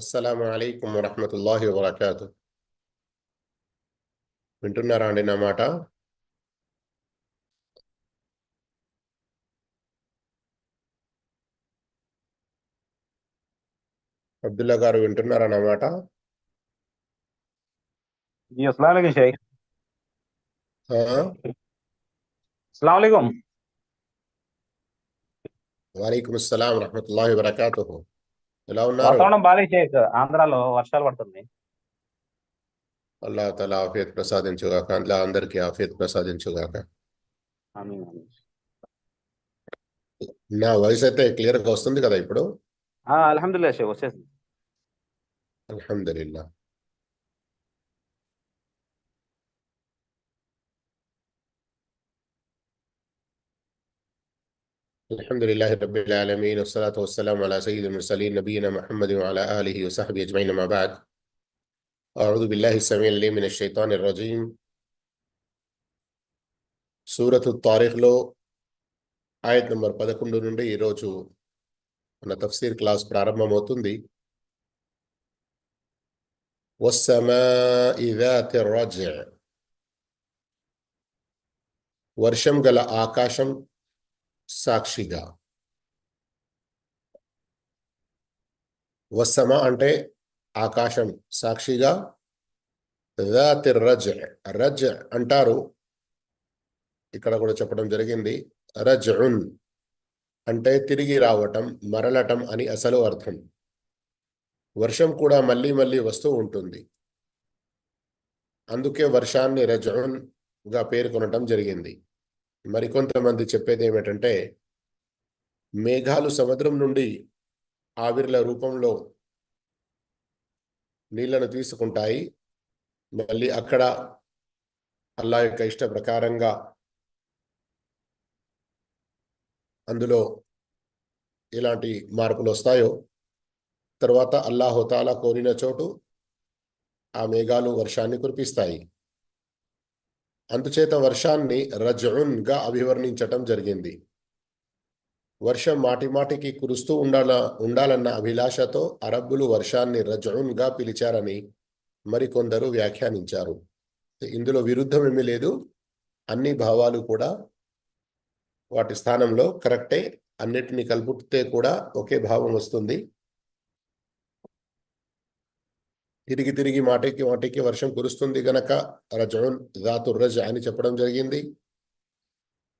అస్సలం అయికం వరహమతుల్లాహి వబర్కాతు. వింటున్నారా అండి నా మాట? అబ్దుల్లా గారు వింటున్నారా నా మాట? వాలేకుం అస్సలం వరహమతుల్లాహి వబర్కాతు ఎలా ఉన్నారు? వాతావరణం ఆంధ్రాలో వర్షాలు పడుతుంది అల్లా తల ఆఫియత్ ప్రసాదించుగాక. అల్లా అందరికీ ఆఫియత్ ప్రసాదించుగాక. నా వాయిస్ అయితే క్లియర్గా వస్తుంది కదా ఇప్పుడు? ఆ, అల్హమ్దుల్లా షేక్ వచ్చేసింది. అల్హమ్దులిల్లా الحمد لله رب العالمين والصلاة والسلام على سيد المرسلين نبينا محمد وعلى آله وصحبه أجمعين ما بعد أعوذ بالله السميع العليم من الشيطان الرجيم సూరత్ తారిఖ్లో ఆయత్ నంబర్ పదకొండు నుండి ఈరోజు మన తఫ్సీర్ క్లాస్ ప్రారంభమవుతుంది والسماء ذات الرجع వర్షం గల ఆకాశం సాక్షిగా. వసమ అంటే ఆకాశం సాక్షిగా దాతి రజ్ రజ్ అంటారు. ఇక్కడ కూడా చెప్పడం జరిగింది. రజ్ఉన్ అంటే తిరిగి రావటం మరలటం అని అసలు అర్థం. వర్షం కూడా మళ్ళీ మళ్ళీ వస్తూ ఉంటుంది. అందుకే వర్షాన్ని రజ్ఉన్ పేర్కొనటం జరిగింది. మరికొంతమంది చెప్పేది ఏమిటంటే మేఘాలు సముద్రం నుండి ఆవిర్ల రూపంలో నీళ్ళను తీసుకుంటాయి. మళ్ళీ అక్కడ అల్లా యొక్క ఇష్ట ప్రకారంగా అందులో ఎలాంటి మార్పులు వస్తాయో తర్వాత అల్లాహోతాలా కోరిన చోటు ఆ మేఘాలు వర్షాన్ని కురిపిస్తాయి. అందుచేత వర్షాన్ని రజున్గా అభివర్ణించటం జరిగింది. వర్షం మాటిమాటికి కురుస్తూ ఉండాల ఉండాలన్న అభిలాషతో అరబ్బులు వర్షాన్ని రజున్గా పిలిచారని మరికొందరు వ్యాఖ్యానించారు. ఇందులో విరుద్ధం ఏమీ లేదు. అన్ని భావాలు కూడా వాటి స్థానంలో కరెక్టే. అన్నిటిని కలుపుతే కూడా ఒకే భావం వస్తుంది. తిరిగి తిరిగి మాటికి మాటికి వర్షం కురుస్తుంది గనక రజౌన్ దాతు రజ్ అని చెప్పడం జరిగింది.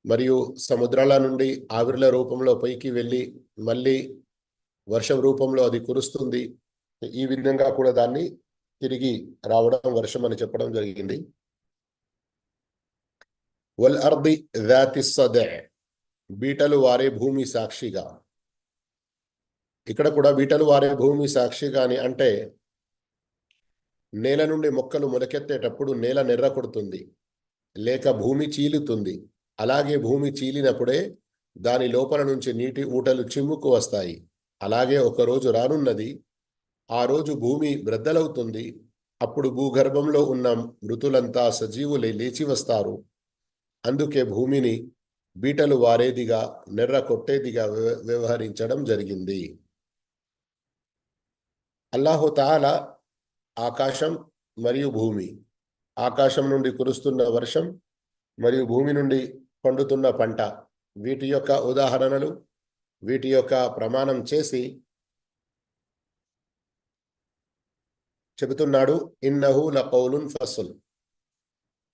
మరియు సముద్రాల నుండి ఆవిర్ల రూపంలో పైకి వెళ్ళి మళ్ళీ వర్షం రూపంలో అది కురుస్తుంది. ఈ విధంగా కూడా దాన్ని తిరిగి రావడం వర్షం అని చెప్పడం జరిగింది. వల్ అర్ది దాతి బీటలు వారే భూమి సాక్షిగా. ఇక్కడ కూడా బీటలు వారే భూమి సాక్షిగా అని అంటే నేల నుండి మొక్కలు మొలకెత్తేటప్పుడు నేల నెర్ర కొడుతుంది లేక భూమి చీలుతుంది. అలాగే భూమి చీలినప్పుడే దాని లోపల నుంచి నీటి ఊటలు చిమ్ముకు వస్తాయి. అలాగే ఒక రోజు రానున్నది ఆ రోజు భూమి వృద్ధలవుతుంది. అప్పుడు భూగర్భంలో ఉన్న మృతులంతా సజీవులై లేచి వస్తారు. అందుకే భూమిని బీటలు వారేదిగా నెర్ర కొట్టేదిగా వ్యవ- వ్యవహరించడం జరిగింది. అల్లాహుతాలా ఆకాశం మరియు భూమి. ఆకాశం నుండి కురుస్తున్న వర్షం మరియు భూమి నుండి పండుతున్న పంట. వీటి యొక్క ఉదాహరణలు వీటి యొక్క ప్రమాణం చేసి చెబుతున్నాడు. ఇన్నహు లకౌలున్ ఫసుల్.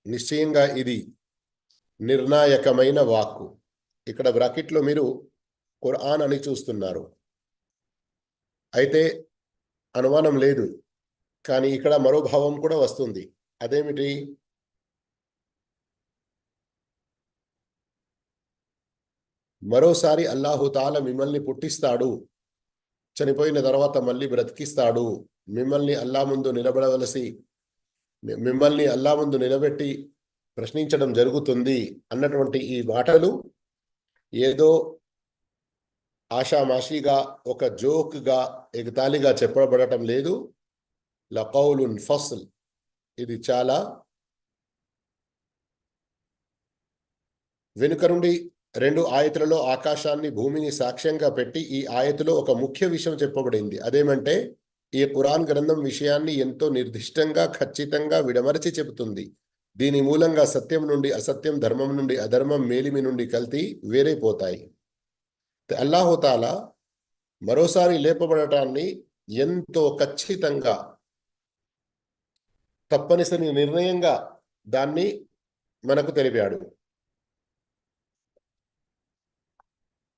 నిశ్చయంగా ఇది నిర్ణాయకమైన వాక్కు. ఇక్కడ బ్రాకెట్లో మీరు ఖురాన్ అని చూస్తున్నారు. అయితే అనుమానం లేదు. కానీ ఇక్కడ మరో భావం కూడా వస్తుంది. అదేమిటి? మరోసారి అల్లాహుతాల మిమ్మల్ని పుట్టిస్తాడు. చనిపోయిన తర్వాత మళ్ళీ బ్రతికిస్తాడు. మిమ్మల్ని అల్లా ముందు నిలబడవలసి మిమ్మల్ని అల్లా ముందు నిలబెట్టి ప్రశ్నించడం జరుగుతుంది అన్నటువంటి ఈ మాటలు ఏదో ఆషామాషిగా ఒక జోక్గా ఎగతాళిగా చెప్పబడటం లేదు. లకౌలున్ ఫస్ల్ ఇది చాలా వెనుక నుండి రెండు ఆయతులలో ఆకాశాన్ని భూమిని సాక్ష్యంగా పెట్టి ఈ ఆయతులో ఒక ముఖ్య విషయం చెప్పబడింది. అదేమంటే ఈ ఖురాన్ గ్రంథం విషయాన్ని ఎంతో నిర్దిష్టంగా ఖచ్చితంగా విడమరచి చెబుతుంది. దీని మూలంగా సత్యం నుండి అసత్యం ధర్మం నుండి అధర్మం మేలిమి నుండి కల్తీ వేరైపోతాయి. అల్లాహోతాల మరోసారి లేపబడటాన్ని ఎంతో ఖచ్చితంగా తప్పనిసరి నిర్ణయంగా దాన్ని మనకు తెలిపాడు.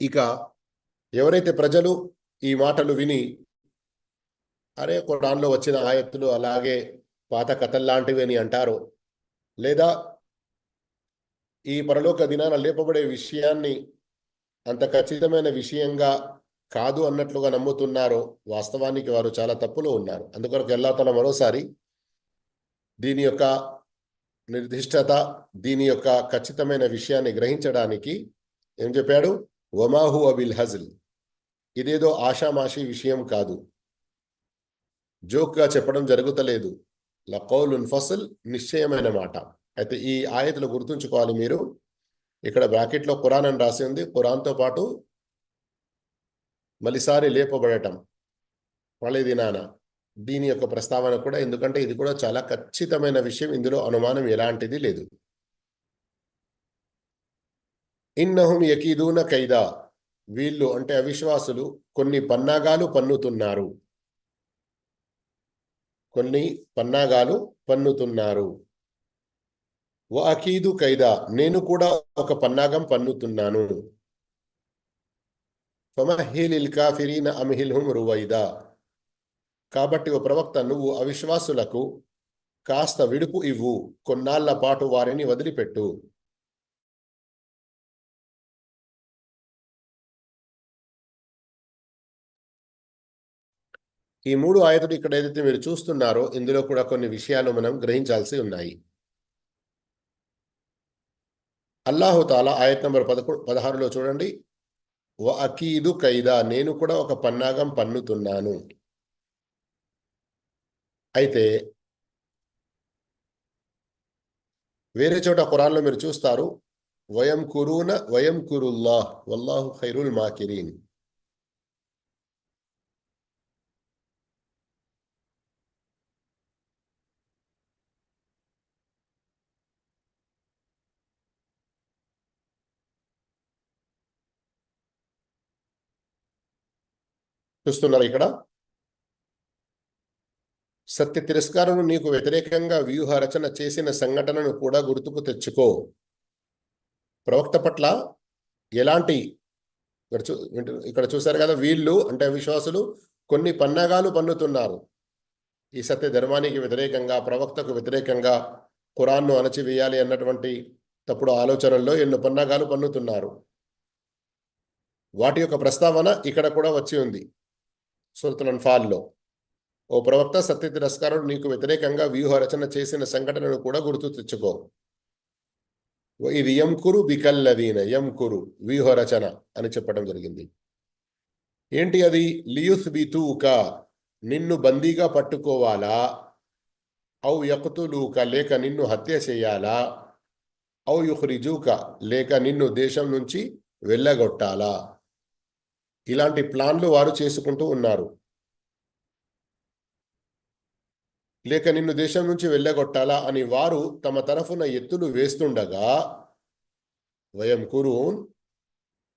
ఇక ఎవరైతే ప్రజలు ఈ మాటలు విని అరే ఖురాన్లో వచ్చిన ఆయత్తులు అలాగే పాత కథల్లాంటివి అని అంటారో లేదా ఈ పరలోక దినాన లేపబడే విషయాన్ని అంత ఖచ్చితమైన విషయంగా కాదు అన్నట్లుగా నమ్ముతున్నారో వాస్తవానికి వారు చాలా తప్పులో ఉన్నారు. అందుకొరకు ఎల్లాతల మరోసారి దీని యొక్క నిర్దిష్టత దీని యొక్క ఖచ్చితమైన విషయాన్ని గ్రహించడానికి ఏం చెప్పాడు? వమాహు అబిల్ హజిల్. ఇదేదో ఆషామాషి విషయం కాదు. జోక్గా చెప్పడం జరుగుతలేదు. లకౌలున్ ఫసల్ నిశ్చయమైన మాట. అయితే ఈ ఆయతలు గుర్తుంచుకోవాలి మీరు. ఇక్కడ బ్రాకెట్లో ఖురాన్ అని రాసి ఉంది. ఖురాన్తో పాటు మలిసారి లేపబడటం. మళ్ళీ దినాన దీని యొక్క ప్రస్తావన కూడా ఎందుకంటే ఇది కూడా చాలా ఖచ్చితమైన విషయం. ఇందులో అనుమానం ఎలాంటిది లేదు. ఇన్నహుం యకీదూన ఖైదా వీళ్ళు అంటే అవిశ్వాసులు కొన్ని పన్నాగాలు పన్నుతున్నారు. కొన్ని పన్నాగాలు పన్నుతున్నారు. వ అకీదు ఖైదా నేను కూడా ఒక పన్నాగం పన్నుతున్నాను. ఫమహిలిల్ కాఫిరీన అమిహిల్హుం రువైదా. కాబట్టి ఓ ప్రవక్త నువ్వు అవిశ్వాసులకు కాస్త విడుపు ఇవ్వు కొన్నాళ్ళ పాటు వారిని వదిలిపెట్టు. ఈ మూడు ఆయతలు ఇక్కడ ఏదైతే మీరు చూస్తున్నారో ఇందులో కూడా కొన్ని విషయాలు మనం గ్రహించాల్సి ఉన్నాయి. అల్లాహుతాలా ఆయత్ నంబర్ పదకొండు పదహారులో చూడండి. వ అకీదు ఖైదా నేను కూడా ఒక పన్నాగం పన్నుతున్నాను. అయితే వేరే చోట ఖురాన్లో మీరు చూస్తారు వయం కురూన వయం కురుల్లాహ్ వల్లాహు ఖైరుల్ మాకిరీన్. చూస్తున్నారు ఇక్కడ? సత్య తిరస్కారం నీకు వ్యతిరేకంగా వ్యూహ రచన చేసిన సంఘటనను కూడా గుర్తుకు తెచ్చుకో. ప్రవక్త పట్ల ఎలాంటి ఇక్కడ చూ ఇక్కడ చూశారు కదా వీళ్ళు అంటే విశ్వాసులు కొన్ని పన్నాగాలు పన్నుతున్నారు. ఈ సత్య ధర్మానికి వ్యతిరేకంగా ప్రవక్తకు వ్యతిరేకంగా ఖురాన్ను అణచివేయాలి అన్నటువంటి తప్పుడు ఆలోచనల్లో ఎన్నో పన్నాగాలు పన్నుతున్నారు. వాటి యొక్క ప్రస్తావన ఇక్కడ కూడా వచ్చి ఉంది. సురతుల్ ఓ ప్రవక్త సత్య తిరస్కారుడు నీకు వ్యతిరేకంగా వ్యూహ రచన చేసిన సంఘటనను కూడా గుర్తు తెచ్చుకో. ఇది ఎంకురు బికల్లదీన ఎంకురు వ్యూహ రచన అని చెప్పడం జరిగింది. ఏంటి అది? లియుస్ బితూక నిన్ను బందీగా పట్టుకోవాలా? ఔ యక్తులూక లేక నిన్ను హత్య చేయాలా? ఔ యుహ్రిజూక లేక నిన్ను దేశం నుంచి వెళ్ళగొట్టాలా? ఇలాంటి ప్లాన్లు వారు చేసుకుంటూ ఉన్నారు. లేక నిన్ను దేశం నుంచి వెళ్ళగొట్టాలా అని వారు తమ తరఫున ఎత్తులు వేస్తుండగా వయం కురూన్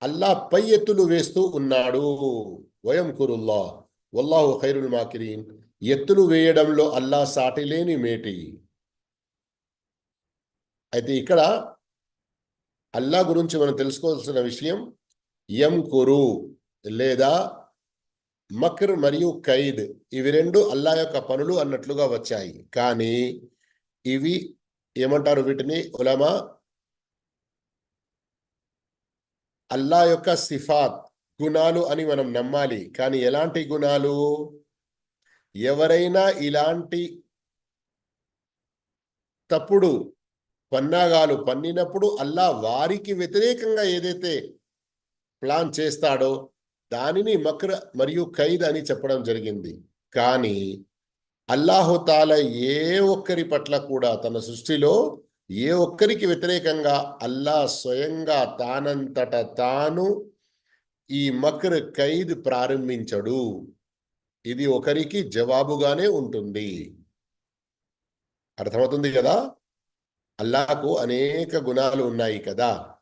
అల్లా పై ఎత్తులు వేస్తూ ఉన్నాడు. వయం కురుల్లా వల్లాహు ఖైరుల్ మాకిరీన్. ఎత్తులు వేయడంలో అల్లా సాటిలేని మేటి. అయితే ఇక్కడ అల్లా గురించి మనం తెలుసుకోవాల్సిన విషయం యం కురు లేదా మక్ర్ మరియు ఖైద్ ఇవి రెండు అల్లా యొక్క పనులు అన్నట్లుగా వచ్చాయి. కానీ ఇవి ఏమంటారు వీటిని? ఉలమా అల్లా యొక్క సిఫాత్ గుణాలు అని మనం నమ్మాలి. కానీ ఎలాంటి గుణాలు? ఎవరైనా ఇలాంటి తప్పుడు పన్నాగాలు పన్నినప్పుడు అల్లా వారికి వ్యతిరేకంగా ఏదైతే ప్లాన్ చేస్తాడో దానిని మక్ర మరియు ఖైద్ అని చెప్పడం జరిగింది. కానీ అల్లాహుతాల ఏ ఒక్కరి పట్ల కూడా తన సృష్టిలో ఏ ఒక్కరికి వ్యతిరేకంగా అల్లా స్వయంగా తానంతట తాను ఈ మక్ర ఖైద్ ప్రారంభించడు. ఇది ఒకరికి జవాబుగానే ఉంటుంది. అర్థమవుతుంది కదా? అల్లాకు అనేక గుణాలు ఉన్నాయి కదా.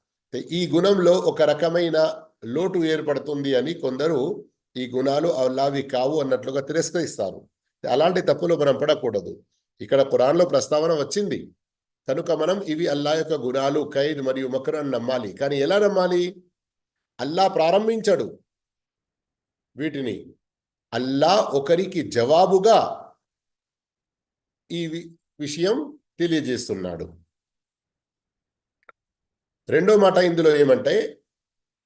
ఈ గుణంలో ఒక రకమైన లోటు ఏర్పడుతుంది అని కొందరు ఈ గుణాలు అల్లావి కావు అన్నట్లుగా తిరస్కరిస్తారు. అలాంటి తప్పులు మనం పడకూడదు. ఇక్కడ కురాన్లో ప్రస్తావన వచ్చింది. కనుక మనం ఇవి అల్లా యొక్క గుణాలు ఖైద్ మరియు మకరాన్ని నమ్మాలి. కానీ ఎలా నమ్మాలి? అల్లా ప్రారంభించడు వీటిని. అల్లా ఒకరికి జవాబుగా ఈ విషయం తెలియజేస్తున్నాడు. రెండో మాట ఇందులో ఏమంటే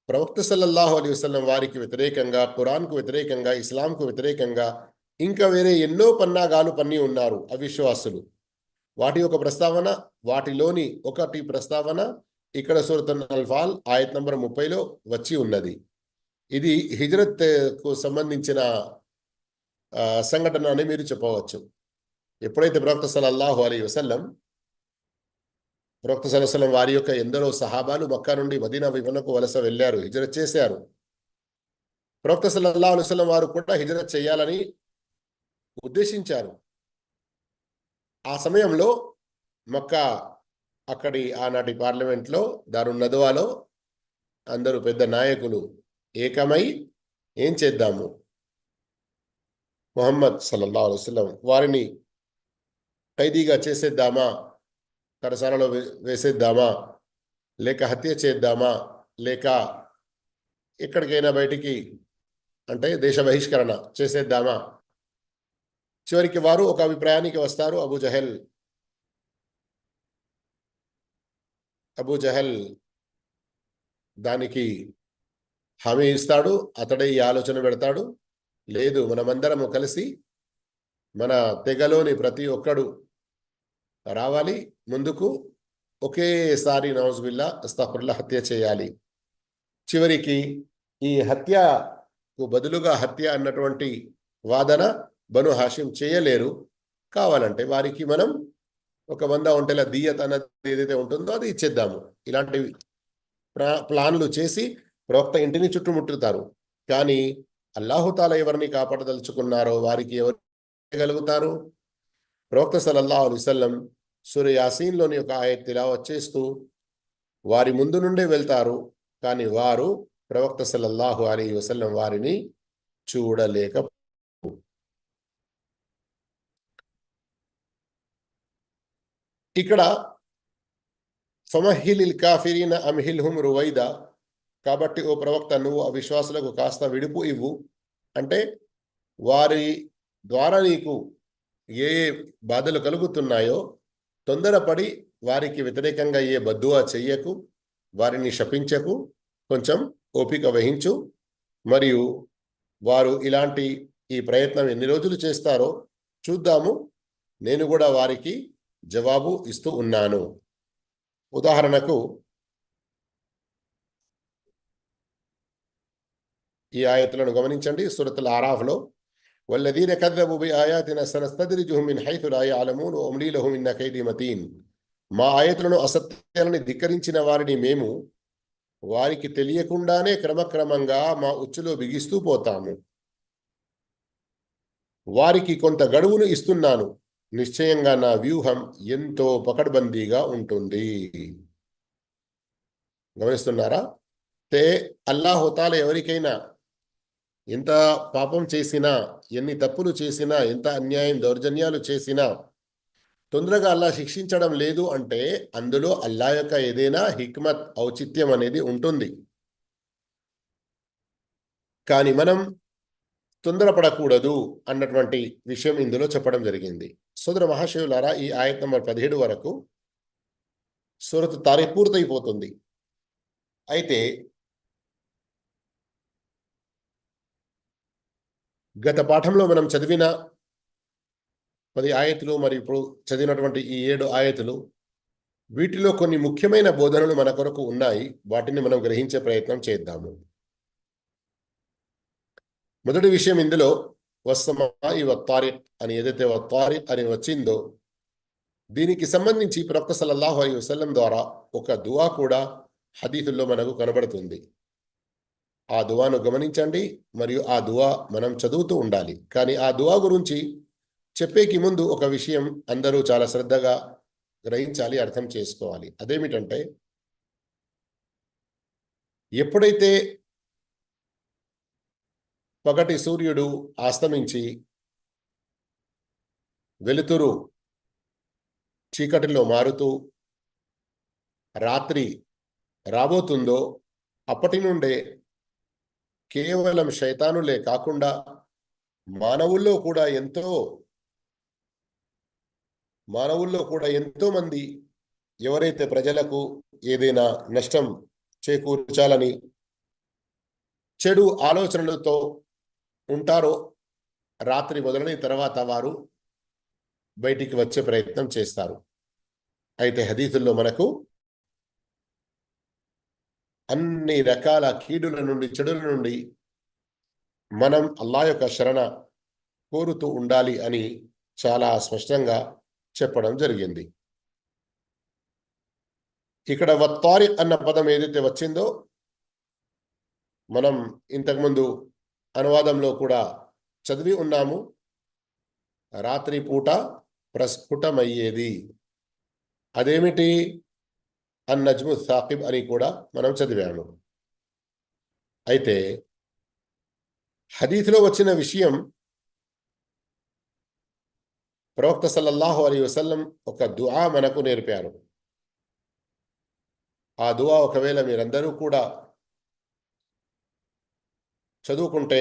ప్రవక్త సల్లల్లాహు అలీ వసలం వారికి వ్యతిరేకంగా ఖురాన్కు వ్యతిరేకంగా ఇస్లాంకు వ్యతిరేకంగా ఇంకా వేరే ఎన్నో పన్నాగాలు పన్ని ఉన్నారు అవిశ్వాసులు. వాటి యొక్క ప్రస్తావన వాటిలోని ఒకటి ప్రస్తావన ఇక్కడ సూరతన్ అల్ఫాల్ ఆయత్ నంబర్ ముప్పైలో వచ్చి ఉన్నది. ఇది హిజ్రత్కు సంబంధించిన సంఘటన అని మీరు చెప్పవచ్చు. ఎప్పుడైతే ప్రవక్త సల్లల్లాహు అలీ వసల్లం ప్రవక్త సలసలం వారి యొక్క ఎందరో సహాబాలు మక్కా నుండి మదీనా వివరణకు వలస వెళ్ళారు హిజరత్ చేశారు. ప్రవక్త సల్లా అలుసలం వారు కూడా హిజరత్ చేయాలని ఉద్దేశించారు. ఆ సమయంలో మక్కా అక్కడి ఆనాటి పార్లమెంట్లో దారు నదవాలో అందరూ పెద్ద నాయకులు ఏకమై ఏం చేద్దాము? మొహమ్మద్ సల్లల్లా అలుసలం వారిని ఖైదీగా చేసేద్దామా? కరసాలలో వేసేద్దామా? లేక హత్య చేద్దామా? లేక ఎక్కడికైనా బయటికి అంటే దేశ బహిష్కరణ చేసేద్దామా? చివరికి వారు ఒక అభిప్రాయానికి వస్తారు అబూ జహల్. అబూ జహల్ దానికి హామీ ఇస్తాడు అతడే ఈ ఆలోచన పెడతాడు. లేదు మనమందరము కలిసి మన తెగలోని ప్రతి ఒక్కడు రావాలి. ముందుకు ఒకేసారి నవజుబిల్లా అస్తఫుల్లా హత్య చేయాలి. చివరికి ఈ హత్యకు బదులుగా హత్య అన్నటువంటి వాదన బను హాషిం చేయలేరు. కావాలంటే వారికి మనం ఒక వంద ఒంటెల దీయత అన్నది ఏదైతే ఉంటుందో అది ఇచ్చేద్దాము. ఇలాంటివి ప్లాన్లు చేసి ప్రవక్త ఇంటిని చుట్టుముట్టుతారు. కానీ అల్లాహుతాల ఎవరిని కాపాడదలుచుకున్నారో వారికి ఎవరు చేయగలుగుతారు? ప్రవక్త సలల్లా అలిసల్లం సూర్య యాసీన్లోని ఒక ఆయత్ తిలావత్ చేస్తూ వారి ముందు నుండే వెళ్తారు కానీ వారు ప్రవక్త సల్లల్లాహు అలీ వసల్లం వారిని చూడలేక ఇక్కడ ఫమహిలిల్ కాఫిరీన అమ్హిల్హుం రువైదా కాబట్టి ఓ ప్రవక్త నువ్వు అవిశ్వాసులకు కాస్త విడుపు ఇవ్వు అంటే వారి ద్వారా నీకు ఏ ఏ బాధలు కలుగుతున్నాయో తొందరపడి వారికి వ్యతిరేకంగా ఏ బద్దువా చెయ్యకు వారిని శపించకు కొంచెం ఓపిక వహించు. మరియు వారు ఇలాంటి ఈ ప్రయత్నం ఎన్ని రోజులు చేస్తారో చూద్దాము. నేను కూడా వారికి జవాబు ఇస్తూ ఉన్నాను. ఉదాహరణకు ఈ ఆయతులను గమనించండి. సురతుల ఆరాఫ్లో والذين كذبوا بآياتنا سنستدرجهم من حيث لا يعلمون وأملي لهم إن كيدي متين మా ఆయతులను అసత్యాలని ధిక్కరించిన వారిని మేము వారికి తెలియకుండానే క్రమక్రమంగా మా ఉచ్చులో బిగిస్తూ పోతాము వారికి కొంత గడువును ఇస్తున్నాను నిశ్చయంగా నా వ్యూహం ఎంతో పకడ్బందీగా ఉంటుంది గమనిస్తున్నారా తే అల్లాహోతాల ఎవరికైనా ఎంత పాపం చేసినా ఎన్ని తప్పులు చేసినా ఎంత అన్యాయం దౌర్జన్యాలు చేసినా తొందరగా అల్లా శిక్షించడం లేదు అంటే అందులో అల్లా యొక్క ఏదైనా హిక్మత్ ఔచిత్యం అనేది ఉంటుంది. కానీ మనం తొందరపడకూడదు అన్నటువంటి విషయం ఇందులో చెప్పడం జరిగింది. సోదర మహాశివులారా ఈ ఆయత్ నంబర్ పదిహేడు వరకు సూరత్ తారీఖ్ పూర్తయిపోతుంది. అయితే గత పాఠంలో మనం చదివిన పది ఆయతులు మరియు ఇప్పుడు చదివినటువంటి ఈ ఏడు ఆయతులు వీటిలో కొన్ని ముఖ్యమైన బోధనలు మన కొరకు ఉన్నాయి. వాటిని మనం గ్రహించే ప్రయత్నం చేద్దాము. మొదటి విషయం ఇందులో వస్తమాయి వత్తారిక్ అని ఏదైతే వత్తారిక్ అని వచ్చిందో దీనికి సంబంధించి ప్రవక్త సల్లల్లాహు అలైహి వసల్లం ద్వారా ఒక దువా కూడా హదీతుల్లో మనకు కనబడుతుంది. ఆ దువాను గమనించండి మరియు ఆ దువా మనం చదువుతూ ఉండాలి. కానీ ఆ దువా గురించి చెప్పేకి ముందు ఒక విషయం అందరూ చాలా శ్రద్ధగా గ్రహించాలి అర్థం చేసుకోవాలి. అదేమిటంటే ఎప్పుడైతే పగటి సూర్యుడు ఆస్తమించి వెలుతురు చీకటిలో మారుతూ రాత్రి రాబోతుందో అప్పటి నుండే కేవలం శైతానులే కాకుండా మానవుల్లో కూడా ఎంతో మానవుల్లో కూడా ఎంతో మంది ఎవరైతే ప్రజలకు ఏదైనా నష్టం చేకూర్చాలని చెడు ఆలోచనలతో ఉంటారో రాత్రి మొదలైన తర్వాత వారు బయటికి వచ్చే ప్రయత్నం చేస్తారు. అయితే హదీతుల్లో మనకు అన్ని రకాల కీడుల నుండి చెడుల నుండి మనం అల్లా యొక్క శరణ కోరుతూ ఉండాలి అని చాలా స్పష్టంగా చెప్పడం జరిగింది. ఇక్కడ వత్తారి అన్న పదం ఏదైతే వచ్చిందో మనం ఇంతకుముందు అనువాదంలో కూడా చదివి ఉన్నాము. రాత్రి పూట ప్రస్ఫుటమయ్యేది. అదేమిటి? అన్నజ్ము సాకిబ్ అని కూడా మనం చదివాము. అయితే హదీస్లో వచ్చిన విషయం ప్రవక్త సల్లల్లాహు అలీ వసల్లం ఒక దుఆ మనకు నేర్పారు. ఆ దుఆ ఒకవేళ మీరందరూ కూడా చదువుకుంటే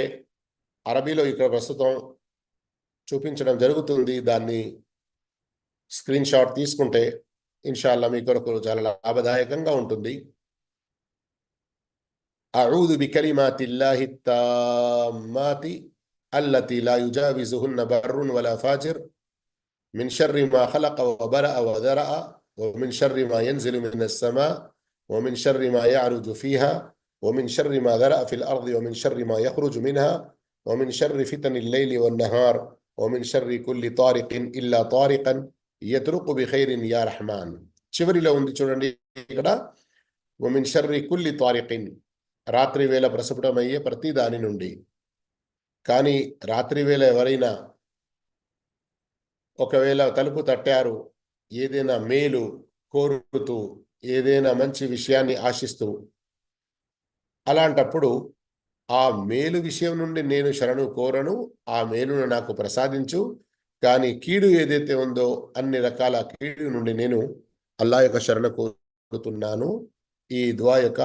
అరబీలో ఇక్కడ ప్రస్తుతం చూపించడం జరుగుతుంది. దాన్ని స్క్రీన్ షాట్ తీసుకుంటే ఇన్షాల్లా మీ కొరకు చాలా లాభదాయకంగా ఉంటుంది أعوذ بكلمات الله التامات التي لا يجاوزهن بر ولا فاجر من شر ما خلق وبرأ وذرأ ومن شر ما ينزل من السماء ومن شر ما يعرج فيها ومن شر ما ذرأ في الأرض ومن شر ما يخرج منها ومن شر فتن الليل والنهار ومن شر كل طارق إلا طارقا యతరుకు బిహైరిన్ యా రహమాన్ చివరిలో ఉంది చూడండి ఇక్కడ ఒమిన్ షర్రి కుల్లి త్వారికిన్ రాత్రి వేళ ప్రసపుటమయ్యే ప్రతి దాని నుండి. కానీ రాత్రి వేళ ఎవరైనా ఒకవేళ తలుపు తట్టారు ఏదైనా మేలు కోరుతూ ఏదైనా మంచి విషయాన్ని ఆశిస్తూ అలాంటప్పుడు ఆ మేలు విషయం నుండి నేను శరణు కోరను ఆ మేలును నాకు ప్రసాదించు కానీ కీడు ఏదైతే ఉందో అన్ని రకాల కీడు నుండి నేను అల్లా యొక్క శరణ కోరుతున్నాను. ఈ దువా యొక్క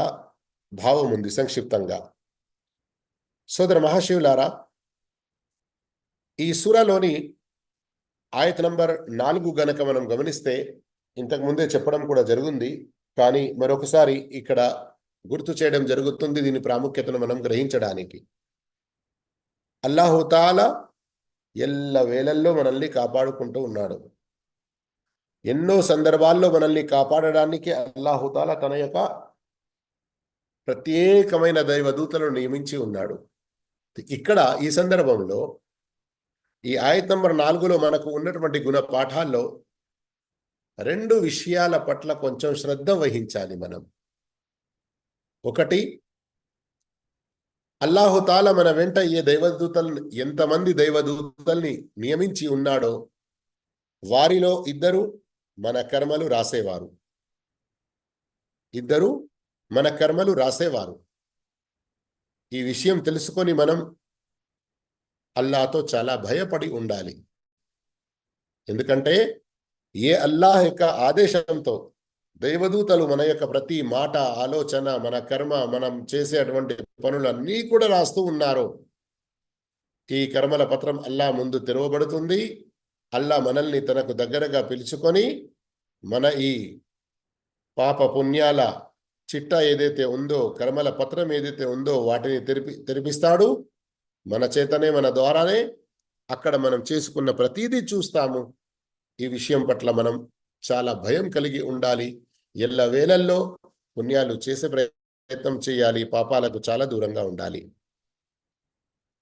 భావం ఉంది సంక్షిప్తంగా. సోదర మహాశివులారా ఈ సూరాలోని ఆయత నంబర్ నాలుగు గనక మనం గమనిస్తే ఇంతకు ముందే చెప్పడం కూడా జరుగుంది. కానీ మరొకసారి ఇక్కడ గుర్తు చేయడం జరుగుతుంది దీని ప్రాముఖ్యతను మనం గ్రహించడానికి. అల్లాహుతాల ఎల్ల వేళల్లో మనల్ని కాపాడుకుంటూ ఉన్నాడు. ఎన్నో సందర్భాల్లో మనల్ని కాపాడడానికి అల్లాహుతాల తన యొక్క ప్రత్యేకమైన దైవదూతలను నియమించి ఉన్నాడు. ఇక్కడ ఈ సందర్భంలో ఈ ఆయత్ నంబర్ నాలుగులో మనకు ఉన్నటువంటి గుణ పాఠాల్లో రెండు విషయాల పట్ల కొంచెం శ్రద్ధ వహించాలి మనం. ఒకటి అల్లాహుతాల మన వెంట ఏ దైవదూతల్ని ఎంతమంది దైవదూతల్ని నియమించి ఉన్నాడో వారిలో ఇద్దరు మన కర్మలు రాసేవారు. ఇద్దరు మన కర్మలు రాసేవారు. ఈ విషయం తెలుసుకొని మనం అల్లాతో చాలా భయపడి ఉండాలి. ఎందుకంటే ఏ అల్లాహ్ యొక్క ఆదేశంతో దైవదూతలు మన యొక్క ప్రతి మాట ఆలోచన మన కర్మ మనం చేసేటువంటి పనులన్నీ కూడా రాస్తూ ఉన్నారు. ఈ కర్మల పత్రం అల్లా ముందు తెరవబడుతుంది. అల్లా మనల్ని తనకు దగ్గరగా పిలుచుకొని మన ఈ పాప పుణ్యాల చిట్ట ఏదైతే ఉందో కర్మల పత్రం ఏదైతే ఉందో వాటిని తెరిపి తెరిపిస్తాడు. మన చేతనే మన ద్వారానే అక్కడ మనం చేసుకున్న ప్రతీదీ చూస్తాము. ఈ విషయం పట్ల మనం చాలా భయం కలిగి ఉండాలి. ఎల్ల వేళల్లో పుణ్యాలు చేసే ప్రయత్నం చేయాలి పాపాలకు చాలా దూరంగా ఉండాలి.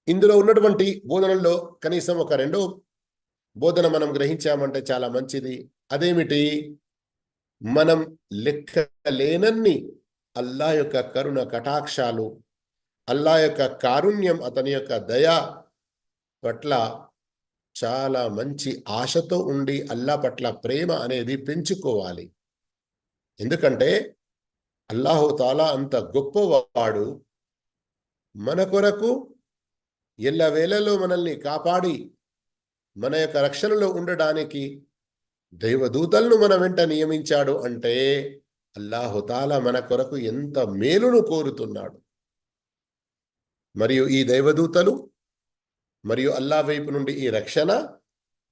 ఇందులో ఉన్నటువంటి బోధనల్లో కనీసం ఒక రెండో బోధన మనం గ్రహించామంటే చాలా మంచిది. అదేమిటి? మనం లెక్క లేనన్ని అల్లా యొక్క కరుణ కటాక్షాలు అల్లా యొక్క కారుణ్యం అతని యొక్క దయ పట్ల చాలా మంచి ఆశతో ఉండి అల్లా పట్ల ప్రేమ అనేది పెంచుకోవాలి. ఎందుకంటే అల్లాహు తాలా అంత గొప్పవాడు. మన కొరకు ఎల్లవేళలో మనల్ని కాపాడి మన యొక్క రక్షణలో ఉండడానికి దైవదూతలను మన వెంట నియమించాడు అంటే అల్లాహుతాల మన కొరకు ఎంత మేలును కోరుతున్నాడు. మరియు ఈ దైవదూతలు మరియు అల్లా వైపు నుండి ఈ రక్షణ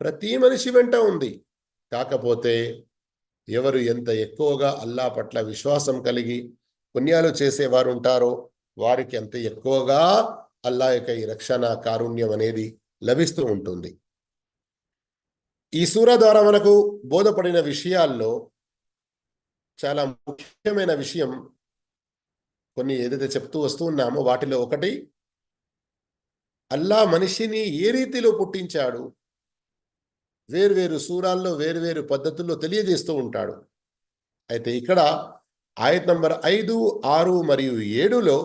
ప్రతి మనిషి వెంట ఉంది. కాకపోతే ఎవరు ఎంత ఎక్కువగా అల్లా పట్ల విశ్వాసం కలిగి పుణ్యాలు చేసేవారు ఉంటారో వారికి అంత ఎక్కువగా అల్లా యొక్క ఈ రక్షణ కారుణ్యం అనేది లభిస్తూ ఉంటుంది. ఈ సూర ద్వారా మనకు బోధపడిన విషయాల్లో చాలా ముఖ్యమైన విషయం కొన్ని ఏదైతే చెప్తూ వస్తూ ఉన్నామో వాటిలో ఒకటి అల్లా మనిషిని ఏ రీతిలో పుట్టించాడు? వేర్వేరు సూరాల్లో వేర్వేరు పద్ధతుల్లో తెలియజేస్తూ ఉంటాడు. అయితే ఇక్కడ ఆయత్ నంబర్ ఐదు ఆరు మరియు ఏడులో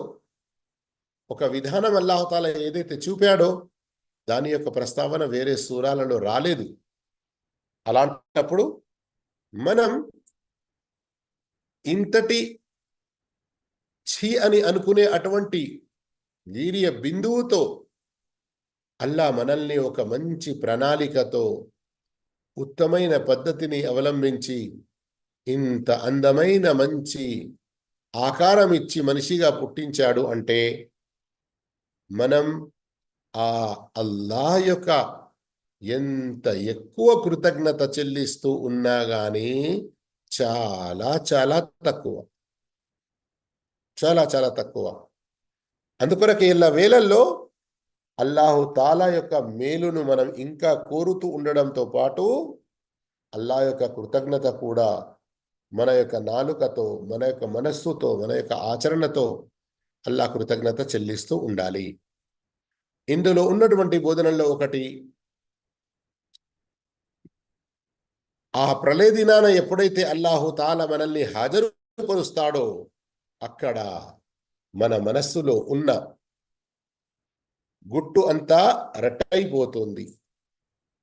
ఒక విధానం అల్లాహతాల ఏదైతే చూపాడో దాని యొక్క ప్రస్తావన వేరే సూరాలలో రాలేదు. అలాంటప్పుడు మనం ఇంతటి ఛీ అని అనుకునే అటువంటి వీర్య బిందువుతో అల్లా మనల్ని ఒక మంచి ప్రణాళికతో ఉత్తమైన పద్ధతిని అవలంబించి ఇంత అందమైన మంచి ఆకారం ఇచ్చి మనిషిగా పుట్టించాడు అంటే మనం ఆ అల్లా యొక్క ఎంత ఎక్కువ కృతజ్ఞత చెల్లిస్తూ ఉన్నా కానీ చాలా చాలా తక్కువ. చాలా చాలా తక్కువ. అందుకొరకు ఇలా వేళల్లో అల్లాహు తాలా యొక్క మేలును మనం ఇంకా కోరుతూ ఉండడంతో పాటు అల్లా యొక్క కృతజ్ఞత కూడా మన యొక్క నాలుకతో మన యొక్క మనస్సుతో మన యొక్క ఆచరణతో అల్లా కృతజ్ఞత చెల్లిస్తూ ఉండాలి. ఇందులో ఉన్నటువంటి బోధనల్లో ఒకటి ఆ ప్రళయ దినాన ఎప్పుడైతే అల్లాహు తాల మనల్ని హాజరుపరుస్తాడో అక్కడ మన మనస్సులో ఉన్న గుట్టు అంతా రట్టయిపోతుంది.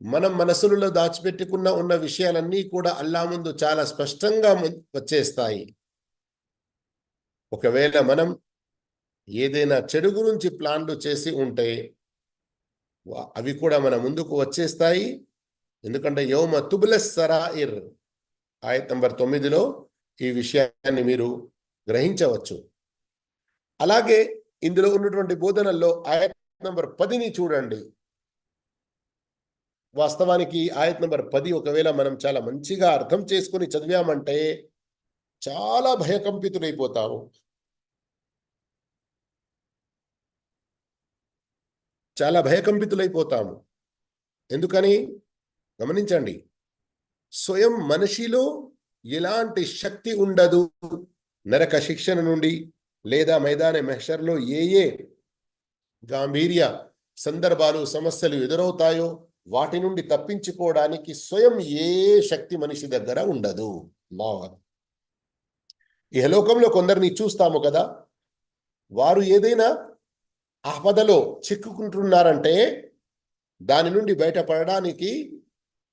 మనం మనసులలో దాచిపెట్టుకున్న ఉన్న విషయాలన్నీ కూడా అల్లా ముందు చాలా స్పష్టంగా వచ్చేస్తాయి. ఒకవేళ మనం ఏదైనా చెడు గురించి ప్లాన్లు చేసి ఉంటే అవి కూడా మన ముందుకు వచ్చేస్తాయి. ఎందుకంటే యోమ తుబులస్ సరాయిర్ ఆయత్ నంబర్ తొమ్మిదిలో ఈ విషయాన్ని మీరు గ్రహించవచ్చు. అలాగే ఇందులో ఉన్నటువంటి బోధనల్లో ఆయత్ నంబర్ పదిని చూడండి. వాస్తవానికి ఆయత్ నంబర్ పది ఒకవేళ మనం చాలా మంచిగా అర్థం చేసుకుని చదివామంటే చాలా భయకంపితులైపోతాము చాలా భయకంపితులైపోతాము. ఎందుకని? గమనించండి. స్వయం మనిషిలో ఎలాంటి శక్తి ఉండదు. నరక శిక్షణ నుండి లేదా మైదాన మెహషర్లో ఏ ఏ గాంభీర్య సందర్భాలు సమస్యలు ఎదురవుతాయో వాటి నుండి తప్పించుకోవడానికి స్వయం ఏ శక్తి మనిషి దగ్గర ఉండదు. ఇహలోకంలో కొందరిని చూస్తాము కదా. వారు ఏదైనా ఆపదలో చిక్కుకుంటున్నారంటే దాని నుండి బయటపడడానికి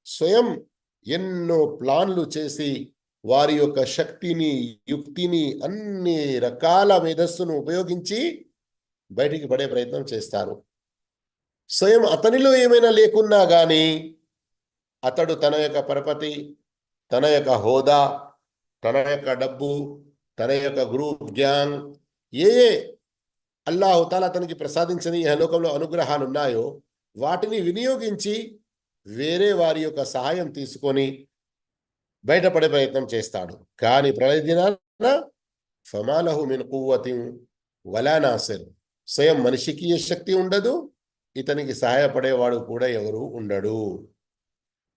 స్వయం ఎన్నో ప్లాన్లు చేసి వారి యొక్క శక్తిని యుక్తిని అన్ని రకాల మేధస్సును ఉపయోగించి బయటికి పడే ప్రయత్నం చేస్తారు. స్వయం అతనిలో ఏమైనా లేకున్నా కానీ అతడు తన యొక్క పరపతి తన యొక్క హోదా తన యొక్క డబ్బు తన యొక్క గ్రూప్ గ్యాంగ్ ఏ ఏ అల్లాహుతాల అతనికి ప్రసాదించని లోకంలో అనుగ్రహాలు ఉన్నాయో వాటిని వినియోగించి వేరే వారి యొక్క సహాయం తీసుకొని బయటపడే ప్రయత్నం చేస్తాడు. కానీ ప్రళయ దినాన ఫమాలహు మిన్ కువ్వతి వలా నాసిర్. స్వయం మనిషికి ఏ శక్తి ఉండదు ఇతనికి సహాయపడేవాడు కూడా ఎవరు ఉండడు.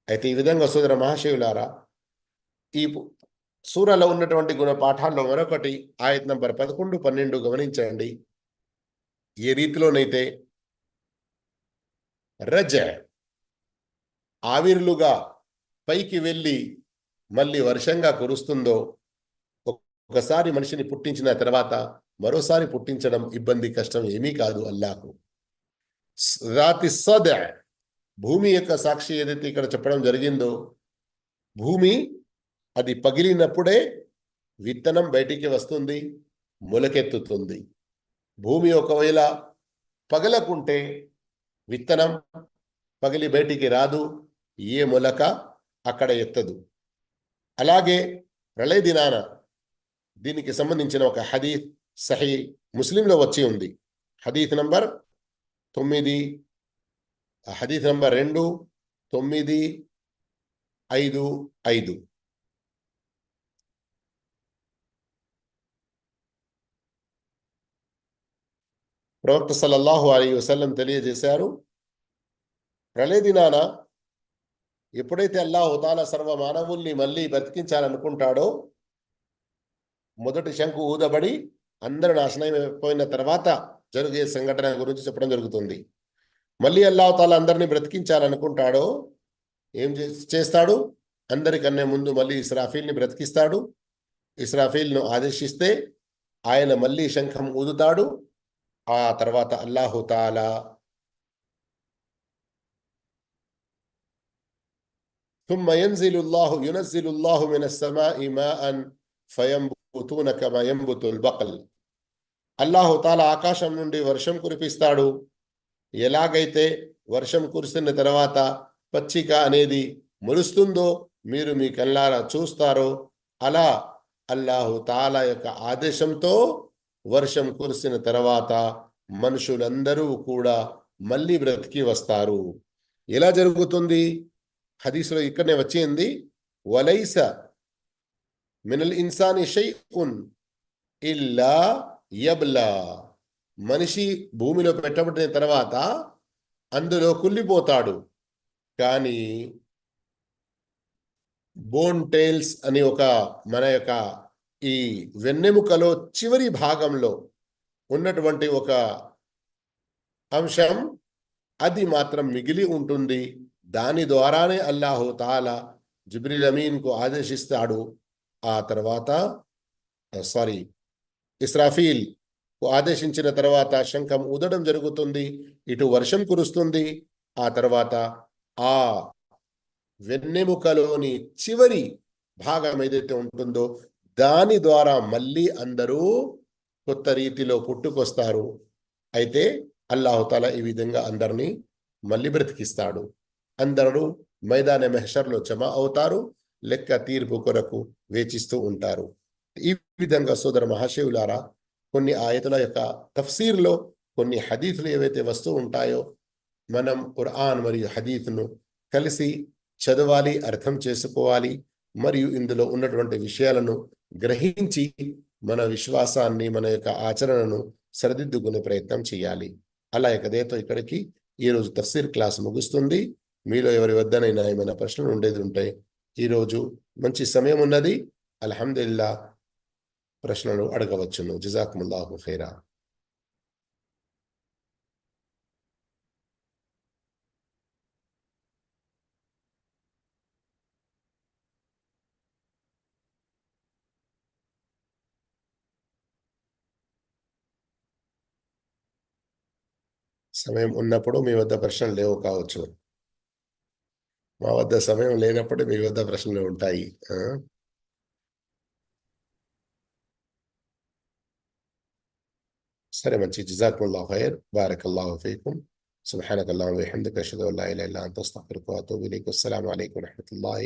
అయితే ఈ విధంగా సోదర మహాశివులారా ఈ సూరలో ఉన్నటువంటి గుణ పాఠాల్లో మరొకటి ఆయత్ నంబర్ పదకొండు పన్నెండు గమనించండి. ఏ రీతిలోనైతే రజ ఆవిర్లుగా పైకి వెళ్ళి మళ్ళీ వర్షంగా కురుస్తుందో ఒకసారి మనిషిని పుట్టించిన తర్వాత మరోసారి పుట్టించడం ఇబ్బంది కష్టం ఏమీ కాదు అల్లాకు. రాతి సద భూమి యొక్క సాక్షి ఏదైతే ఇక్కడ చెప్పడం జరిగిందో భూమి అది పగిలినప్పుడే విత్తనం బయటికి వస్తుంది మొలకెత్తుతుంది. భూమి ఒకవేళ పగలకుంటే విత్తనం పగిలి బయటికి రాదు ఏ మొలక అక్కడ ఎత్తదు. అలాగే ప్రళయ దినాన దీనికి సంబంధించిన ఒక హదీ సహీ ముస్లింలో వచ్చి ఉంది. హదీత్ నంబర్ తొమ్మిది హదీత్ నంబర్ రెండు తొమ్మిది ఐదు ఐదు. ప్రవక్త సల్లల్లాహు అలీ వసల్లం తెలియజేశారు ప్రళయ దినాన ఎప్పుడైతే అల్లాహుతాల సర్వ మానవుల్ని మళ్ళీ బతికించాలనుకుంటాడో మొదటి శంకు ఊదబడి అందరు నాశనం అయిపోయిన తర్వాత జరిగే సంఘటన గురించి చెప్పడం జరుగుతుంది మళ్ళీ అల్లాహతాల అందరినీ బ్రతికించాలనుకుంటాడో ఏం చేస్తాడు అందరికన్నా ముందు మళ్ళీ ఇస్రాఫీల్ని బ్రతికిస్తాడు ఇస్రాఫీల్ను ఆదేశిస్తే ఆయన మళ్ళీ శంఖం ఊదుతాడు ఆ తర్వాత అల్లాహుతాల ثم ينزل الله ينزل الله من السماء ماء ఋతువున కమ ఎంబుతుల్ బకల్ అల్లాహుతాల ఆకాశం నుండి వర్షం కురిపిస్తాడు. ఎలాగైతే వర్షం కురిసిన తర్వాత పచ్చిక అనేది మొలుస్తుందో మీరు మీ కళ్ళారా చూస్తారో అలా అల్లాహు తాలా యొక్క ఆదేశంతో వర్షం కురిసిన తర్వాత మనుషులందరూ కూడా మళ్ళీ బ్రతికి వస్తారు. ఎలా జరుగుతుంది? హదీసులో ఇక్కడనే వచ్చింది వలైస మినల్ ఇన్సాని షైఉన్ ఇల్లా యబ్లా మనిషి భూమిలో పెట్టబడిన తర్వాత అందులో కుళ్ళిపోతాడు కానీ బోన్ టైల్స్ అని ఒక మన యొక్క ఈ వెన్నెముకలో చివరి భాగంలో ఉన్నటువంటి ఒక అంశం అది మాత్రం మిగిలి ఉంటుంది దాని ద్వారానే అల్లాహు తాలా జిబ్రిల్ అమీన్కు ఆదేశిస్తాడు ఆ తర్వాత సారీ ఇస్రాఫీల్ ఆదేశించిన తర్వాత శంఖం ఊదడం జరుగుతుంది ఇటు వర్షం కురుస్తుంది ఆ తర్వాత ఆ వెన్నెముకలోని చివరి భాగం ఏదైతే ఉంటుందో దాని ద్వారా మళ్ళీ అందరూ కొత్త రీతిలో పుట్టుకొస్తారు. అయితే అల్లాహుతాల ఈ విధంగా అందరినీ మళ్ళీ బ్రతికిస్తాడు. అందరూ మైదాన మెహషర్లో జమ అవుతారు. లెక్క తీర్పు కొరకు వేచిస్తూ ఉంటారు. ఈ విధంగా సోదర మహాశివులారా కొన్ని ఆయతుల యొక్క తఫ్సీర్లో కొన్ని హదీఫ్లు ఏవైతే వస్తూ ఉంటాయో మనం ఖురాన్ మరియు హదీఫ్ను కలిసి చదవాలి అర్థం చేసుకోవాలి మరియు ఇందులో ఉన్నటువంటి విషయాలను గ్రహించి మన విశ్వాసాన్ని మన యొక్క ఆచరణను సరిదిద్దుకునే ప్రయత్నం చేయాలి. అలా ఇకదేతో ఇక్కడికి ఈరోజు తఫ్సీర్ క్లాస్ ముగుస్తుంది. మీలో ఎవరి వద్దనైనా ఏమైనా ప్రశ్నలు ఉండేది ఉంటే ఈరోజు మంచి సమయం ఉన్నది. అల్హమ్దుల్లా ప్రశ్నలు అడగవచ్చును. జజాకుముల్లాహు ఖైరా. సమయం ఉన్నప్పుడు మీ వద్ద ప్రశ్నలు లేవు కావచ్చు మా వద్ద సమయం లేనప్పుడు మీ వద్ద ప్రశ్నలు ఉంటాయి ఆ? సరే మంచి జజాకుల్లాహు ఖైర్ బారకల్లాహు ఫీకుం سبحانك اللهم وبحمدك أشهد أن لا إله إلا أنت أستغفرك وأتوب إليك والسلام عليكم ورحمة الله